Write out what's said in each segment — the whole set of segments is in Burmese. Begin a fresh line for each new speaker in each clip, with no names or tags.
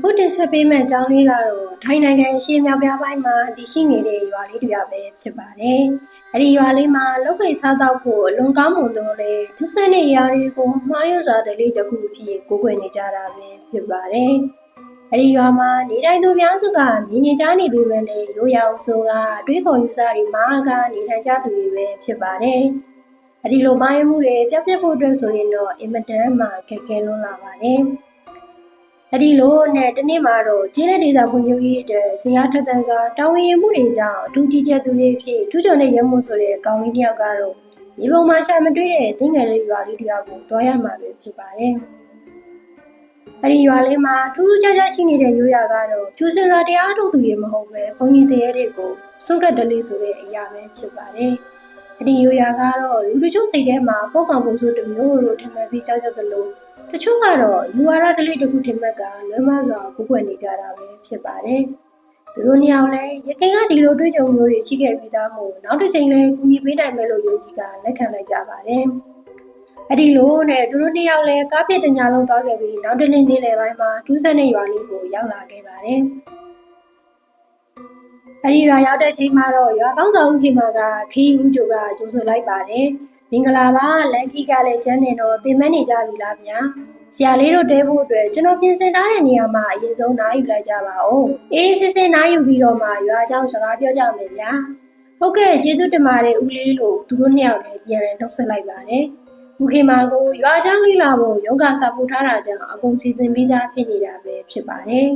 အခုတင်ဆက်ပေးမယ့်အကြောင်းလေးကတော့ထိုင်းနိုင်ငံအရှေ့မြောက်ပြားပိုင်းမှာတည်ရှိနေတဲ့ရွာလေးတစ်ရွာပဲဖြစ်ပါတယ်။အဲဒီရွာလေးမှာလောက်ကင်စားတော့ဖို့အလွန်ကောင်းမွန်တော့လေဒုစရိုက်နေရာတွေကိုမှားယွင်းစွာတလေးတစ်ခုဖြစ်ကိုယ်ွယ်နေကြတာပဲဖြစ်ပါတယ်။အဲဒီရွာမှာနေတိုင်းသူများစုကမြင်မြင်ကြားနေပေမဲ့လည်းရိုးရာအောင်ဆိုကအတွေးခေါ်ယူဆတွေမှားကနေထိုင်ကြသူတွေပဲဖြစ်ပါတယ်။အဲဒီလိုမှားယွင်းမှုတွေပြတ်ပြတ်ဖို့အတွက်ဆိုရင်တော့အင်မတန်မှခက်ခဲလွန်းလာပါတယ်။ အဲ့ဒီလိုနဲ့တနေ့မှာတော့ကျေးလက်ဒေသဖွံ့ဖြိုးရေးအတွက်ဆရာထက်တန်းစွာတာဝန်ယူမှုတွေကြောင့်အထူးကြီးကျယ်သူတွေဖြစ်ထူးချွန်တဲ့ရမှုဆိုတဲ့ကောင်းလေးတစ်ယောက်ကတော့ဒီပုံမှာရှာမတွေ့တဲ့တင်းငယ်လေးရွာလေးတစ်ယောက်ကိုတွားရမှာပဲဖြစ်ပါတယ်။အဲ့ဒီရွာလေးမှာထူးထူးခြားခြားရှိနေတဲ့ရိုးရာကတော့ကျူစင်လာတရားထုတ်သူတွေမဟုတ်ပဲဘုန်းကြီးတရားတွေကိုစွန့်ကတ်တလေးဆိုတဲ့အရာပဲဖြစ်ပါတယ်။အဲ့ဒီရိုးရာကတော့လူတချို့စိတ်ထဲမှာပေါ့ကောင်ပုံဆိုတစ်မျိုးလိုထင်မှတ်ပြီးကြောက်ကြသလို တချို့ကတော့ယူဝါဒတလေးတစ်ခုထင်မှတ်ကလွဲမစွာကိုယ်ွယ်နေကြတာပဲဖြစ်ပါတယ်။သူတို့နှစ်ယောက်လည်းရခိုင်ကဒီလိုတွေ့ကြုံမျိုးတွေရှိခဲ့ပြီးသားမို့နောက်တစ်ချိန်လည်းကူညီပေးနိုင်မယ်လို့ယုံကြည်ကလက်ခံလိုက်ကြပါတယ်။အဲ့ဒီလိုနဲ့သူတို့နှစ်ယောက်လည်းကားပြစ်တညာလုံးသွားခဲ့ပြီးနောက်တစ်နေ့နေ့လယ်ပိုင်းမှာဒူးဆက်တဲ့ရွာလေးကိုရောက်လာခဲ့ပါတယ်။အဲ့ဒီရွာရောက်တဲ့ချိန်မှာတော့ရွာကောင်းဆောင်ဦးခင်မာကခီးဦးကျိုကကြိုးဆိုလိုက်ပါတယ်။ မင်္ဂလာပါလက်ခီကလည်းကျန်းနေတော့ပြင်မနေကြပြီလားဗျာဆရာလေးတို့တဲဖို့အတွက်ကျွန်တော်ပြင်ဆင်ထားတဲ့နေရာမှာအရင်ဆုံးနားယူလိုက်ကြပါဦးအေးစစ်စစ်နားယူပြီးတော့မှရွာเจ้าစကားပြောကြမယ်ဗျာဟုတ်ကဲ့ကျေးဇူးတင်ပါတယ်ဦးလေးလို့သူတို့နှစ်ယောက်လည်းပြန်လည်နှုတ်ဆက်လိုက်ပါတယ်ဦးခင်မာကိုရွာเจ้าလေးလာဖို့ယောဂစာပို့ထားတာကြောင့်အကုန်စီစဉ်ပြီးသားဖြစ်နေတာပဲဖြစ်ပါတယ်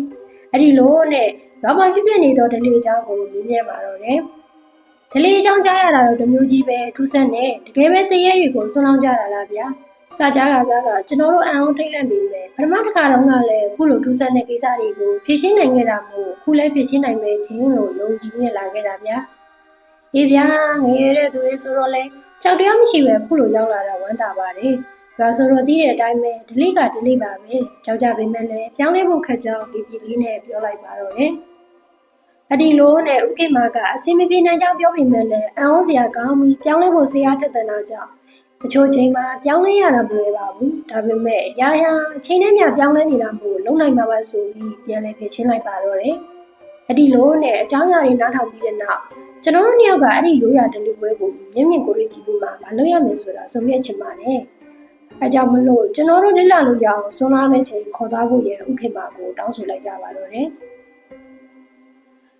အဲ့ဒီလိုနဲ့ဘာမှပြပြနေတော့ဒလေးเจ้าကိုမြင်မြဲပါတော့တယ် ဒလေးအကြောင်းကြားရတာတော့တစ်မျိုးကြီးပဲထူးဆန်းနေတကယ်ပဲတရေတွေကိုဆွလောင်းကြတာလားဗျာစာကြားကစားကကျွန်တော်တို့အံအောင်ထိတ်လန့်ပြီးပဲပထမတစ်ခါတော့ကလည်းအခုလိုထူးဆန်းတဲ့ကိစ္စတွေကိုဖြေရှင်းနိုင်ခဲ့တာမို့အခုလည်းဖြေရှင်းနိုင်မယ်ထင်လို့ယုံကြည်နေလာခဲ့တာဗျာအေးဗျာငယ်ရတဲ့သူတွေဆိုတော့လေကြောက်တရားမရှိပဲအခုလိုရောက်လာတာဝမ်းသာပါတယ်ဒါဆိုတော့သိတဲ့အတိုင်းပဲဒလိကဒလိပါပဲကြောက်ကြပေမဲ့လည်းပြောင်းလဲဖို့ခက်ကြောင်းဒီပြည်လေးနဲ့ပြောလိုက်ပါတော့တယ် အဒီလိုနဲ့ဥကိမာကအစင်မပြေနိုင်ကြောင်းပြောပေမဲ့လည်းအံ့ဩစရာကောင်းပြီးပြောင်းလဲဖို့ဆရာထက်သန်တာကြောင့်တချို့ချိန်မှာပြောင်းလဲရတာမလွယ်ပါဘူးဒါပေမဲ့ရာရာအချိန်နဲ့မျှပြောင်းလဲနေတာမို့လုံနိုင်မှာပါဆိုပြီးပြန်လဲဖြေချင်းလိုက်ပါတော့တယ်အဒီလိုနဲ့အเจ้าရည်နားထောင်ပြီးတဲ့နောက်ကျွန်တော်တို့နှစ်ယောက်ကအဲ့ဒီရိုးရာဒလီပွဲကိုမျက်မြင်ကိုယ်တွေ့ကြည့်ပြီးမှမလုပ်ရမယ်ဆိုတာဆုံးဖြတ်ချင်ပါတယ်အဲကြောင့်မလို့ကျွန်တော်တို့လက်လာလို့ရအောင်ဆွမ်းလာတဲ့ချိန်ခေါ်သွားဖို့ရဥခေမာကိုတောင်းဆိုလိုက်ကြပါတော့တယ်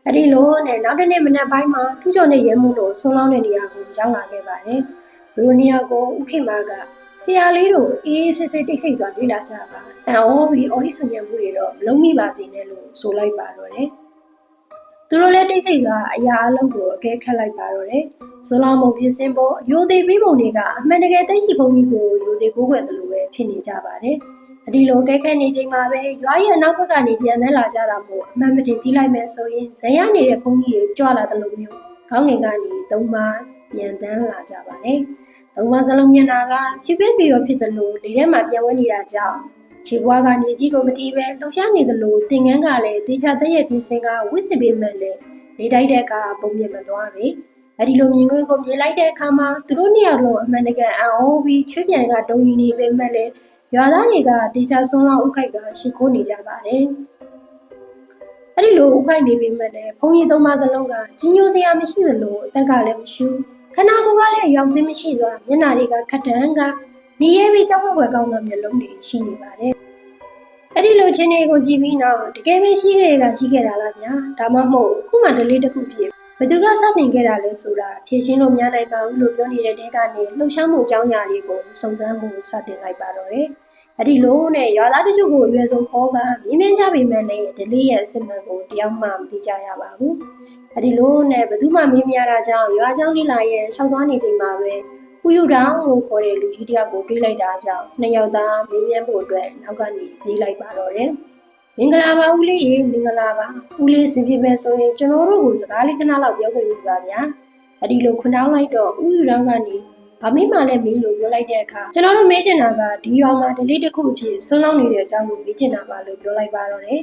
အဲ့ဒီလိုနဲ့နောက်တစ်နေ့မနက်ပိုင်းမှာထူးချွန်တဲ့ရဲမှုတို့ဆွန်းလောင်းတဲ့နေရာကိုရောက်လာခဲ့ပါတယ်။သူတို့နေရာကိုဥခိမာကဆရာလေးတို့အေးအေးဆေးဆေးတိတ်ဆိတ်စွာလေ့လာကြပါ။အံ့ဩပြီးအော်ဟစ်ဆင်ញံမှုတွေတော့မလုံးမိပါစေနဲ့လို့ဆိုလိုက်ပါတော့တယ်။သူတို့လည်းတိတ်ဆိတ်စွာအရာအလုံးကိုအကဲခတ်လိုက်ပါတော့တယ်။ဇွန်လောင်မုံပြင်းစင်ပေါ်ရိုသေပြီးပုံတွေကအမှန်တကယ်တိတ်ရှိပုံကြီးကိုရိုသေကိုးကွယ်တယ်လို့ပဲဖြစ်နေကြပါတယ်။အ ဒီလိုကဲကဲနေချိန်မှာပဲရွာရဲ့အနောက်ဘက်ကနေပြန်နှဲလာကြတာမို့အမှန်မတင်ကြည့်လိုက်မယ်ဆိုရင်ဇယနေတဲ့ဘုန်းကြီးတွေကြွလာတယ်လို့မျိုးခေါင်းငင်ကနေသုံးပါပြန်တန်းလာကြပါတယ်။သုံးပါစလုံးမျက်နှာကဖြစ်ဖြစ်ပြီးတော့ဖြစ်တယ်လို့လေထဲမှာပြန်ဝင်နေတာကြောင့်ခြေဘွားကနေကြီးကိုမတီးပဲလှောင်ရှားနေတယ်လို့သင်ငန်းကလည်းတေချာတည့်ရဲ့ပြင်စင်ကဝစ်စစ်ပေးမှလည်းလေတိုက်တဲ့အခါပုံမြင်မသွားပဲ။အဲဒီလိုမြင်ကွင်းကိုမြင်လိုက်တဲ့အခါမှာသူတို့နှစ်ယောက်လုံးအမှန်တကယ်အံ့ဩပြီးချွေးပြန်ကတုံရင်နေပေမဲ့လည်း ရွာသားတွေကတေချာဆုံးလောက်ဥခိုက်ကရှိခိုးနေကြပါတယ်။အဲ့ဒီလိုဥခိုက်နေပေမဲ့လည်းဘုံကြီးသုံးပါးစလုံးကကြီးညိုစရာမရှိသလိုအသက်ကလည်းမရှိဘူး။ခနာကိုယ်ကလည်းရောင်စင်းမရှိစွာမျက်နှာတွေကခက်တန်းကနေရဲပြီးကြောက်ဖို့ပဲကောင်းတဲ့မျက်လုံးတွေရှိနေပါတယ်။အဲ့ဒီလိုချင်းတွေကိုကြည့်ပြီးတော့တကယ်ပဲရှိခဲ့တာရှိခဲ့တာလားဗျာ။ဒါမှမဟုတ်အခုမှဒလေးတစ်ခုဖြစ်ဘ ယ်သူကစတင်ခဲ့တာလဲဆိုတာဖြေရှင်းလို့များနိုင်ပါဘူးလို့ပြောနေတဲ့တဲကနေလှုပ်ရှားမှုအကြောင်းအရာလေးကိုစုံစမ်းမှုစတင်လိုက်ပါတော့တယ်။အဲ့ဒီလိုနဲ့ရွာသားတချို့ကိုအရွယ်ဆုံးခေါ်ကမြင်းမြန်းကြပေမဲ့လည်းဒလေးရဲ့အစစ်မှန်ကိုတယောက်မှမသိကြရပါဘူး။အဲ့ဒီလိုနဲ့ဘယ်သူမှမင်းမရတာကြောင့်ရွာเจ้าလေးလာရဲ့ဆောက်သွားနေချိန်မှာပဲဥယုတောင်လို့ခေါ်တဲ့လူကြီးတယောက်ကိုတွေးလိုက်တာကြောင့်နှစ်ယောက်သားမင်းမြန်းဖို့အတွက်နောက်ကနေပြေးလိုက်ပါတော့တယ်။ မင်္ဂလာပါဦးလေးရေမင်္ဂလာပါဦးလေးစင်ပြပဲဆိုရင်ကျွန်တော်တို့ကိုစကားလေးခဏလောက်ပြောခွင့်ပြုပါဗျာအဒီလိုခွန်းတောင်းလိုက်တော့ဥယူတောင်းကနေဗမေးမှလည်းမေးလို့ပြောလိုက်တဲ့အခါကျွန်တော်တို့မေးချင်တာကဒီရွာမှာဒလေးတစ်ခုအဖြစ်ဆွန်းလောင်းနေတဲ့အကြောင်းကိုမေးချင်တာပါလို့ပြောလိုက်ပါတော့တယ်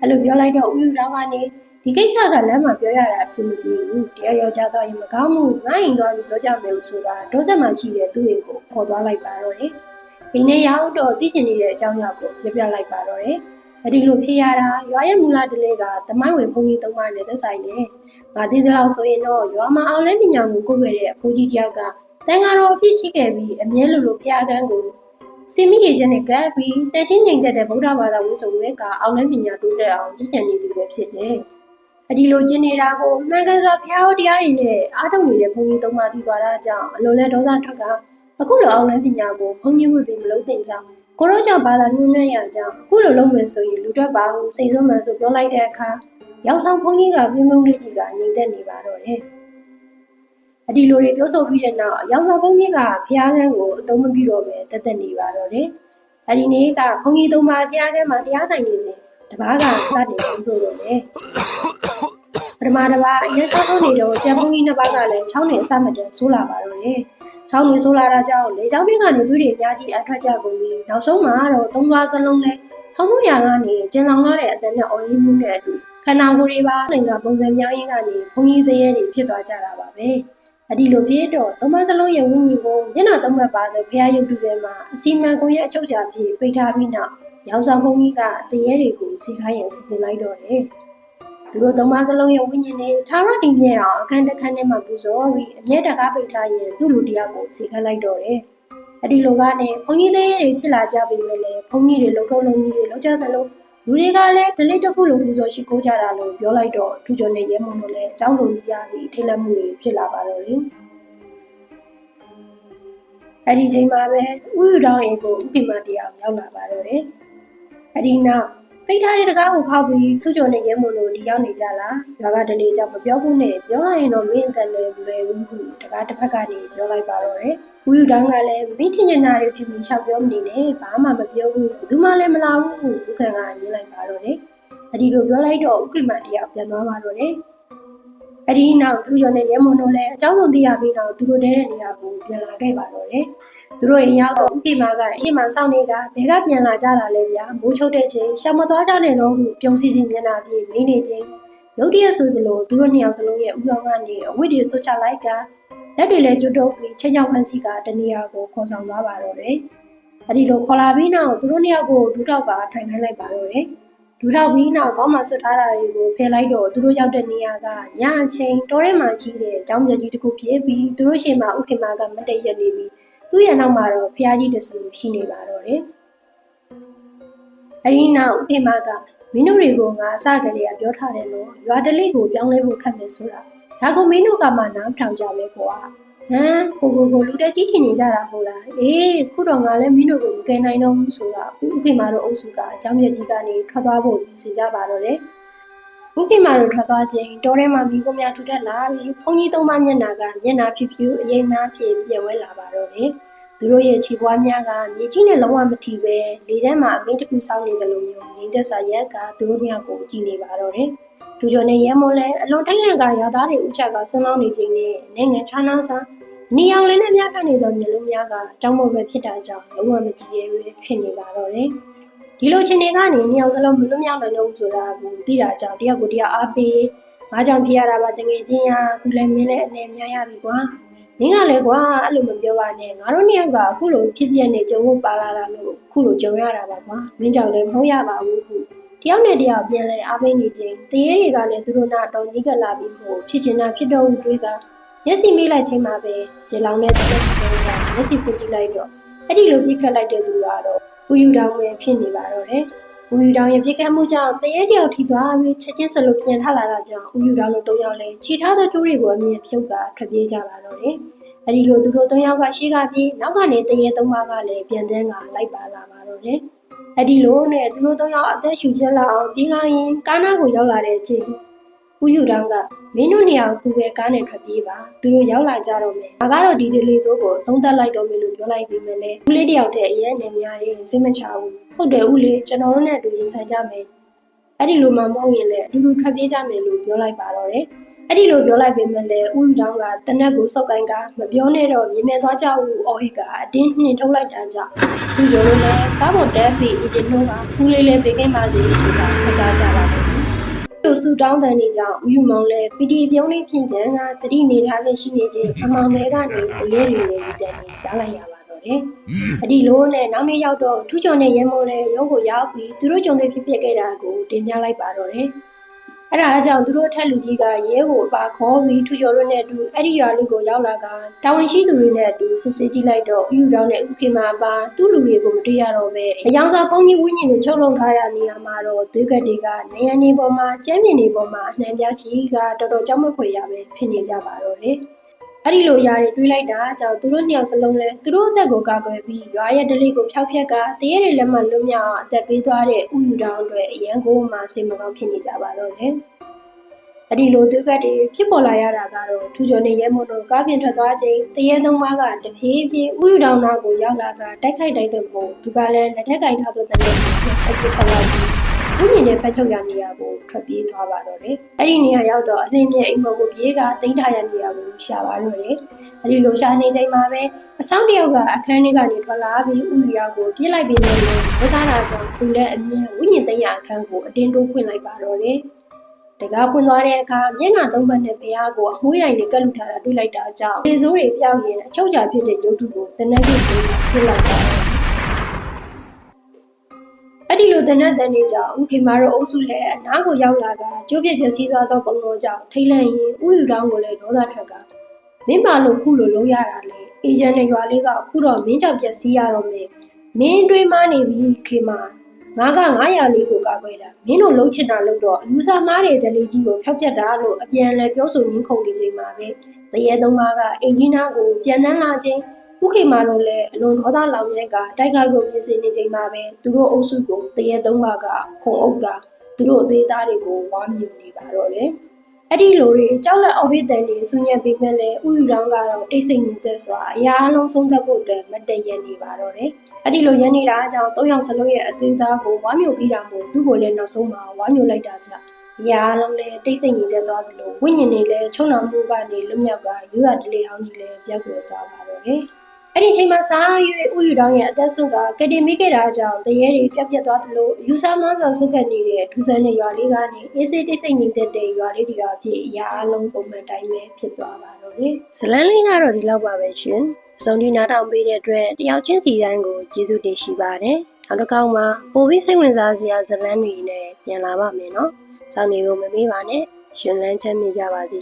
အဲ့လိုပြောလိုက်တော့ဥယူတောင်းကနေဒီကိစ္စကလမ်းမှာပြောရတာအဆင်မပြေဘူးတရားရောကြသွားရင်မကောင်းဘူးငါ့ရင်သွားပြီးပြောကြမယ်လို့ဆိုတာဒေါဆက်မှရှိတဲ့သူ့ရင်ကိုခေါ်သွားလိုက်ပါတော့တယ်။ဒီနေ့ရောက်တော့သိကျင်နေတဲ့အကြောင်းအရာကိုပြပြလိုက်ပါတော့တယ်။ အဲ့ဒီလိုဖြစ်ရတာရွာရဲ့မူလတလဲကသမိုင်းဝင်ဘုန်းကြီးသုံးပါးနဲ့သက်ဆိုင်တယ်။ငါသိသလောက်ဆိုရင်တော့ရွာမှာအောင်လဲပညာကိုကိုယ်ခဲ့တဲ့အဖိုးကြီးတယောက်ကတန်ဃာတော်အဖြစ်ရှိခဲ့ပြီးအမြဲလိုလိုဖျားကန်းကိုစင်မိရေချက်နဲ့ကပ်ပြီးတန်ချင်းငိမ်သက်တဲ့ဗုဒ္ဓဘာသာဝိစုံတွေကအောင်လဲပညာတိုးတက်အောင်ကျင့်ကြံနေသူပဲဖြစ်တယ်။အဒီလိုကျင့်နေတာကိုမှန်ကန်စွာဘုရားဟောတရားတွေနဲ့အားထုတ်နေတဲ့ဘုန်းကြီးသုံးပါးသိသွားတာကြောင့်အလိုလဲဒေါသထွက်ကအခုလိုအောင်လဲပညာကိုဘုန်းကြီးဝိပြီးမလို့တင်ကြောင်း ကိုရောကြောင့်ဘာသာညွှန်းနှံ့ရကြောင်းအခုလိုလုပ်မယ်ဆိုရင်လူတော့ပါဟုစိတ်ဆိုးမှန်ဆိုပြောလိုက်တဲ့အခါရောက်ဆောင်ဘုန်းကြီးကပြင်းပြင်းလေးကြီးကငြိမ်သက်နေပါတော့တယ်။အဒီလိုတွေပြောဆိုပြီးတဲ့နောက်ရောက်ဆောင်ဘုန်းကြီးကဘုရားကန်းကိုအသုံးမပြုတော့ပဲတက်တက်နေပါတော့တယ်။အဒီနေ့ကဘုန်းကြီးသုံးပါးဘုရားကန်းမှာတရားနိုင်နေစဉ်တပားကစတင်ပုံဆိုတော့တယ်။ပထမတစ်ပါးအရင်ချောင်းနေတော့ကျန်ဘုန်းကြီးနှစ်ပါးကလည်းချောင်းနေအစမတန်ဆိုးလာပါတော့တယ်။ ချောင်းနေဆိုလာတာကြောင့်လေချောင်းတွေကနေသူတွေအများကြီးအထွက်ကြကုန်ပြီးနောက်ဆုံးမှာတော့သုံးပါးစလုံးလဲချောင်းဆုံးရာကနေကျင်လောင်လာတဲ့အသက်နဲ့အော်ရင်းမှုနဲ့အတူခန္ဓာကိုယ်တွေပါလင်ကပုံစံများရင်းကနေဘုံကြီးသေးရဲတွေဖြစ်သွားကြတာပါပဲအဒီလိုဖြစ်တော့သုံးပါးစလုံးရဲ့ဝိညာဉ်ကိုမျက်နှာသုံးဘက်ပါဆိုဘုရားရုပ်တုထဲမှာအစီမံကုန်ရဲ့အချုပ်ချာဖြစ်ပိတ်ထားပြီးနောက်ရောင်ဆောင်ဘုံကြီးကတရေတွေကိုစီခိုင်းရင်စီစဉ်လိုက်တော့တယ် သူတို့သုံးပါးစလုံးရဲ့ဝိညာဉ်တွေထာဝရတည်မြဲအောင်အခန်းတစ်ခန်းထဲမှာပူဇော်ပြီးအမြဲတကားပိတ်ထားရင်သူ့လူတယောက်ကိုစီခိုင်းလိုက်တော့တယ်။အဒီလိုကနေဘုန်းကြီးသေးတွေဖြစ်လာကြပြီပဲလေဘုန်းကြီးတွေလုံထုံးလုံကြီးတွေလောက်ကြသလိုလူတွေကလည်းဒလိတစ်ခုလိုပူဇော်ရှိခိုးကြတာလို့ပြောလိုက်တော့ထူကျော်နေရဲမုံတို့လည်းအကြောင်းစုံကြီးရပြီးထိတ်လန့်မှုတွေဖြစ်လာပါတော့လေ။အဲဒီချိန်မှာပဲဥယူတောင်းရင်ကိုဥပ္ပိမတရားရောက်လာပါတော့တယ်။အဲဒီနောက် ဖိတ်ထားတဲ့တကားကိုခောက်ပြီးသူ့ကျော်နဲ့ရဲမုံတို့ဒီရောက်နေကြလားရွာကဒလေးကြောင့်မပြောဘူးနဲ့ပြောလိုက်ရင်တော့မင်းအတန်လွယ်လွယ်ဘူးဟုတကားတစ်ဖက်ကနေပြောလိုက်ပါတော့တယ်ဝီယူတောင်းကလည်းမိထင်ချင်တာတွေဖြစ်ပြီးရှောက်ပြောမနေနဲ့ဘာမှမပြောဘူးဘယ်သူမှလည်းမလာဘူးဟုဥက္ကံကညင်းလိုက်ပါတော့တယ်အဒီလိုပြောလိုက်တော့ဥက္ကိမတရားပြန်သွားပါတော့တယ်အဒီနောက်သူကျော်နဲ့ရဲမုံတို့လည်းအเจ้าဆုံးသိရပြီးတော့သူတို့တဲတဲ့နေရာကိုပြန်လာခဲ့ပါတော့တယ် သူတို့အိမ်ရောက်တော့ဥက္ကိမကအရှိမစောင့်နေတာဘယ်ကပြန်လာကြတာလဲဗျာမိုးချုပ်တဲ့ချိန်ရှောင်မသွားကြနဲ့တော့ဟုပြုံးစီစီမျက်နှာပြေးမင်းနေချင်းရုတ်တရက်ဆိုသလိုသူတို့နှစ်ယောက်စလုံးရဲ့ဥကောင်ကနေအဝိတ္တဆွချလိုက်ကလက်တွေလည်းကျွတ်တုပ်ပြီးချင်းချောင်းဖန်စီကတနေရာကိုခေါ်ဆောင်သွားပါတော့တယ်။အဲဒီလိုခေါ်လာပြီးနောက်သူတို့နှစ်ယောက်ကိုဒူးထောက်ကထိုင်ခိုင်းလိုက်ပါတော့တယ်။ဒူးထောက်ပြီးနောက်ကောင်းမှဆွတ်ထားတာတွေကိုဖယ်လိုက်တော့သူတို့ရောက်တဲ့နေရာကညအချိန်တောထဲမှာကြီးတဲ့အကြောင်းပြကြီးတစ်ခုဖြစ်ပြီးသူတို့ရှေ့မှာဥက္ကမကမတ်တည့်ရက်နေပြီး သူ့ရဲ့နောက်မှာတော့ဖះကြီးတဆူရှိနေပါတော့တယ်။အဲဒီနောက်ဥက္ကမကမင်းတို့တွေကိုငါအစကလေးကပြောထားတယ်လို့ရွာတလေးကိုပြောင်းလဲဖို့ခက်မယ်ဆိုတာဒါကမင်းတို့ကမှနားထောင်ကြလဲကွာဟမ်ကိုကိုကိုလူတက်ကြီးထင်နေကြတာဟုတ်လားအေးခုတော့ငါလည်းမင်းတို့ကိုမကယ်နိုင်တော့ဘူးဆိုတာအခုဥက္ကမတို့အုပ်စုကအကြောင်းပြကြီးကနေထွက်သွားဖို့ပြင်ဆင်ကြပါတော့တယ် ဥက္ကမတို့ထွက်သွားခြင်းတောထဲမှာမိကိုများထူထပ်လာပြီးဘုန်းကြီးသုံးပါးမျက်နာကမျက်နာဖြူဖြူအရင်မှဖြစ်ပြည့်ဝဲလာပါတော့တယ်သူတို့ရဲ့ခြေပွားများကမြေကြီးနဲ့လုံးဝမထီပဲလေထဲမှာအမင်းတစ်ခုစောင်းနေတယ်လို့မျိုးငင်းသက်စာရက်ကသူတို့နှစ်ယောက်ကိုကြည့်နေပါတော့တယ်။သူကျော်နဲ့ရဲမိုးလည်းအလွန်ထိတ်လန့်ကရွာသားတွေဥချက်ကဆွမ်းလောင်းနေခြင်းနဲ့နိုင်ငံခြားနားစာနေအောင်လေးနဲ့များဖက်နေသောမျိုးလုံးများကတောင်းမပဲဖြစ်တာကြောင့်လုံးဝမကြည့်ရဲဖြစ်နေပါတော့တယ်။ ဒီလိုချင်းတွေကနေနှစ်ယောက်စလုံးမလွတ်မြောက်နိုင်တော့ဘူးဆိုတာကိုသိတာကြောင့်တယောက်ကိုတယောက်အားပေးငါကြောင့်ဖြစ်ရတာပါတကယ်ချင်းရခုလည်းမင်းလည်းအနေများရပြီကွာ။နင်းကလည်းကွာအဲ့လိုမပြောပါနဲ့ငါတို့နှစ်ယောက်ကအခုလိုဖြစ်ပြနေကြုံဖို့ပါလာတာလို့အခုလိုကြုံရတာပါကွာမင်းကြောင့်လည်းမဟုတ်ရပါဘူးခုတယောက်နဲ့တယောက်ပြန်လဲအားပေးနေခြင်းတရေတွေကလည်းသူတို့နာတော့နီးကပ်လာပြီးမို့ဖြစ်ချင်တာဖြစ်တော့ဦးတွေးကမျက်စိမေးလိုက်ချင်းမှာပဲရေလောင်တဲ့တစ်သက်ပြောကြမျက်စိဖွင့်ကြည့်လိုက်တော့အဲ့ဒီလိုပြစ်ခတ်လိုက်တဲ့သူကတော့ ဝူယူတောင်ပဲဖြစ်နေပါတော့တယ်ဝူယူတောင်ရဲ့ပြစ်ခတ်မှုကြောင့်တရေတယောက်ထိသွားပြီးချက်ချင်းစလို့ပြန်ထလာတာကြောင့်ဝူယူတောင်တို့၃ယောက်လည်းခြိထားတဲ့ကျိုးတွေကိုအမြင်ဖြုတ်ကထွက်ပြေးကြပါတော့တယ်အဲ့ဒီလိုသူတို့၃ယောက်ကရှေ့ကပြေးနောက်ကနေတရေ၃ပါးကလည်းပြန်တန်းကလိုက်ပါလာပါတော့တယ်အဲ့ဒီလိုနဲ့သူတို့၃ယောက်အသက်ရှူချက်လောက်အောင်ပြေးလာရင်ကားနားကိုရောက်လာတဲ့အချိန် ဦးယူတောင်းကမင်းတို့နေရာကိုပဲကားနဲ့ထွက်ပြေးပါသူတို့ရောက်လာကြတော့မယ်ငါကတော့ဒီဒီလေးစိုးကိုအဆုံးသတ်လိုက်တော့မယ်လို့ပြောလိုက်ပြီးမယ်လေဦးလေးတယောက်တည်းအရင်နေများရေးစိတ်မချဘူးဟုတ်တယ်ဦးလေးကျွန်တော်တို့နဲ့အတူရင်ဆိုင်ကြမယ်အဲ့ဒီလိုမှမဟုတ်ရင်လည်းအတူတူထွက်ပြေးကြမယ်လို့ပြောလိုက်ပါတော့တယ်အဲ့ဒီလိုပြောလိုက်ပေမဲ့လည်းဦးယူတောင်းကတနက်ကိုစောက်ကိုင်းကမပြောနဲ့တော့မြင်မြင်သွားကြဦးအော်ဟစ်ကအတင်းနှင်ထုတ်လိုက်တာကြောင့်သူတို့လည်းကားပေါ်တက်ပြီးအင်ဂျင်နှိုးကဖူးလေးလေးပေးခဲ့မှစီဆိုတာခက်ကြကြပါမယ် လူစုတောင်းတန်နေကြောင့်ဦးယူမောင်လည်းပီတီပြုံးလေးဖြင့်ကျန်ကတတိနေထားလေးရှိနေခြင်းအမောင်လေးကနေအလေးလေးလေးတက်ပြီးကြားလိုက်ရပါတော့တယ်။အဒီလိုနဲ့နောက်နေ့ရောက်တော့ထူးချွန်တဲ့ရဲမိုးလည်းရုံးကိုရောက်ပြီးသူတို့ကြုံတွေ့ဖြစ်ပျက်ခဲ့တာကိုတင်ပြလိုက်ပါတော့တယ်။ အဲ့ဒါအကြောင့်သူတို့အထက်လူကြီးကရဲကိုအပါခေါ်ပြီးထူးချွန်တို့နဲ့အတူအဲ့ဒီရွာလေးကိုရောက်လာကတာဝန်ရှိသူတွေနဲ့အတူစစ်ဆေးကြည့်လိုက်တော့ဥယူတောင်းနဲ့ဥခေမာအပါသူ့လူတွေကိုမတွေ့ရတော့ပဲအယောင်စာပုံကြီးဝိညာဉ်တွေချုပ်လုံထားရနေရာမှာတော့ဒေကတ်တွေကနေရနေပေါ်မှာကျမ်းမြင်တွေပေါ်မှာအနှံပြချီကတော်တော်ကြောက်မက်ဖွယ်ရပဲဖြစ်နေကြပါတော့တယ်။ အဲ့ဒီလိုຢာတွေတွေးလိုက်တာကြောင့်သူတို့နှစ်ယောက်စလုံးလဲသူတို့အသက်ကိုကာကွယ်ပြီးရွာရဲ့ဒလိကိုဖျောက်ဖျက်ကတရေတွေလက်မှလွတ်မြောက်အောင်အသက်ပေးသွားတဲ့ဥယူတောင်းအတွက်အရန်ကိုမှစိတ်မကောင်းဖြစ်နေကြပါတော့တယ်။အဲ့ဒီလိုသူကတ်တွေဖြစ်ပေါ်လာရတာကတော့ထူကျော်နေရဲမို့လို့ကားပြင်ထွက်သွားချိန်တရေသုံးပါးကတဖြည်းဖြည်းဥယူတောင်းနာကိုရောက်လာကတိုက်ခိုက်တိုက်တဲ့ပုံသူကလည်းလက်ထက်ကင်ထားတဲ့တဲ့နဲ့ချက်ပြထွက်လာပြီး ဥမြင်နဲ့ဖက်ထုတ်ရနေရကိုထွက်ပြေးသွားပါတော့တယ်။အဲ့ဒီနေရာရောက်တော့အလင်းမြအိမ်မော်ကိုပြေးကတင်းထားရနေရကိုရှာပါတော့တယ်။အဲ့ဒီလိုရှာနေချိန်မှာပဲအဆောင်တယောက်ကအခန်းထဲကနေထွက်လာပြီးဥယူရောက်ကိုပြေးလိုက်ပြီးနေတယ်။ဝတ်သားတာကြောင့်သူလည်းအမြင်ဝိညာဉ်သိမ်းရအခန်းကိုအတင်းတိုးဖွင့်လိုက်ပါတော့တယ်။တကားပွင့်သွားတဲ့အခါမျက်နှာသုံးဘက်နဲ့ဘုရားကိုအမွှေးတိုင်းနဲ့ကပ်လူထားတာတွေ့လိုက်တာကြောင့်လေစိုးတွေပြောက်ရင်အချုပ်ချာဖြစ်တဲ့ရုပ်တုကိုတနက်ကြီးကိုပြစ်လိုက်တာ အဲ့ဒီလိုတနက်တန်နေကြောင့်ဥခေမာတို့အုပ်စုလည်းအနားကိုရောက်လာကကျိုးပြက်ပြက်စီးသွားသောပုံတော်ကြောင့်ထိတ်လန့်ရင်ဥယူတောင်းကိုလည်းဒေါသထွက်ကမင်းပါလို့ခုလိုလုံးရတာလေအေဂျင့်နဲ့ရွာလေးကခုတော့မင်းကြောင့်ပြက်စီးရတော့မယ်မင်းတွေးမနေပြီခေမာငါက900လေးကိုကာကွယ်တာမင်းတို့လှုပ်ချင်တာလှုပ်တော့အယူဆမားတဲ့ဒလေးကြီးကိုဖျောက်ပြက်တာလို့အပြန်လဲပြောဆိုရင်းခုန်နေချိန်မှာပဲတရေသုံးပါးကအင်ဂျင်နာကိုပြန်တန်းလာခြင်း ဥခေမာတို့လည်းအလွန်ဒေါသလောင်ရဲကတိုက်ခိုက်ဖို့ပြင်ဆင်နေချိန်မှာပဲသူတို့အုပ်စုကိုတရေသုံးပါးကခုံအုပ်ကသူတို့အသေးသားတွေကိုဝါမြူနေပါတော့တယ်အဲ့ဒီလိုတွေကြောက်လက်အော်ဘစ်တန်တွေဆူညံပေးမဲ့လဲဥယူတောင်းကတော့တိတ်ဆိတ်နေသက်စွာအရာအလုံးဆုံးသက်ဖို့အတွက်မတည့်ရနေပါတော့တယ်အဲ့ဒီလိုရနေတာအကြောင်း၃ယောက်စလုံးရဲ့အသေးသားကိုဝါမျိုးပြီးတာမို့သူ့ကိုလည်းနောက်ဆုံးမှာဝါမျိုးလိုက်တာကြောင့်အရာအလုံးလည်းတိတ်ဆိတ်နေတဲ့သွားသလိုဝိညာဉ်တွေလည်းချုံလောင်မှုကနေလွတ်မြောက်ကရိုးရဒလေးဟောင်းကြီးလည်းပြောက်ွယ်သွားပါတော့တယ်။ အဲ့ဒီချိန်မှာစားရွေဥယူတောင်းရဲ့အသက်ဆုံးကကတိမိခဲ့တာကြောင့်တရေတွေပြက်ပြက်သွားသလိုယူဆမန်းဆောင်ဆုတ်ခတ်နေတဲ့ဒူဆန်တဲ့ရွာလေးကနေအေးစေးတိတ်ဆိတ်နေတဲ့ရွာလေးတွေအဖြစ်အရာအလုံးပုံမှန်တိုင်းပဲဖြစ်သွားပါတော့တယ်။ဇလန်းလေးကတော့ဒီလောက်ပါပဲရှင်။စုံဒီနားထောင်ပေးတဲ့အတွက်တယောက်ချင်းစီတိုင်းကိုကျေးဇူးတင်ရှိပါတယ်။နောက်တစ်ခေါက်မှာပိုပြီးစိတ်ဝင်စားစရာဇာတ်လမ်းတွေနဲ့ပြန်လာပါမယ်နော်။စောင့်နေလို့မမေ့ပါနဲ့။ရှင်လန်းချမ်းမြေကြပါစေရှင်